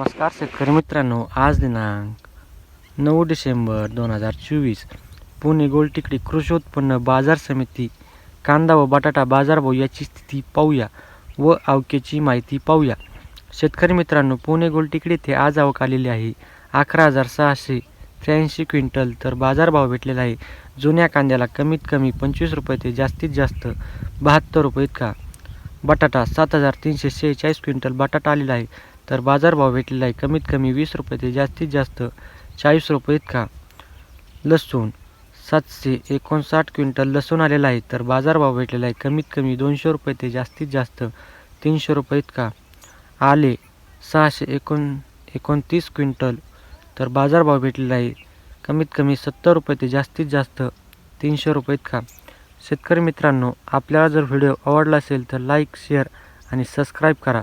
नमस्कार शेतकरी मित्रांनो आज दिनांक नऊ डिसेंबर दोन हजार चोवीस. पुणे गोलटिकडी कृषी उत्पन्न बाजार समिती कांदा व बटाटा बाजारभाव याची स्थिती पाहूया व आवकेची माहिती पाहूया. शेतकरी मित्रांनो पुणे गोलटिकडी येथे आज आवक आलेली आहे. अकरा हजार सहाशे त्र्याऐंशी क्विंटल तर बाजारभाव भेटलेला आहे. जुन्या कांद्याला कमीत कमी पंचवीस रुपये ते जास्तीत जास्त बहात्तर रुपये इतका. बटाटा सात हजार तीनशे शेहेचाळीस क्विंटल बटाटा आलेला आहे. तर बाजारभाव भेटलेला आहे. कमीत कमी वीस रुपये ते जास्तीत जास्त चाळीस रुपये इतका. लसूण सातशे एकोणसाठ क्विंटल लसूण आलेला आहे. तर बाजारभाव भेटलेला आहे. कमीत कमी दोनशे रुपये ते जास्तीत जास्त तीनशे रुपये इतका. आले सहाशे एकोण एकोणतीस क्विंटल. तर बाजारभाव भेटलेला आहे. कमीत कमी सत्तर रुपये ते जास्तीत जास्त तीनशे रुपये इतका. शेतकरी मित्रांनो आपल्याला जर व्हिडिओ आवडला असेल तर लाईक शेअर आणि सबस्क्राईब करा.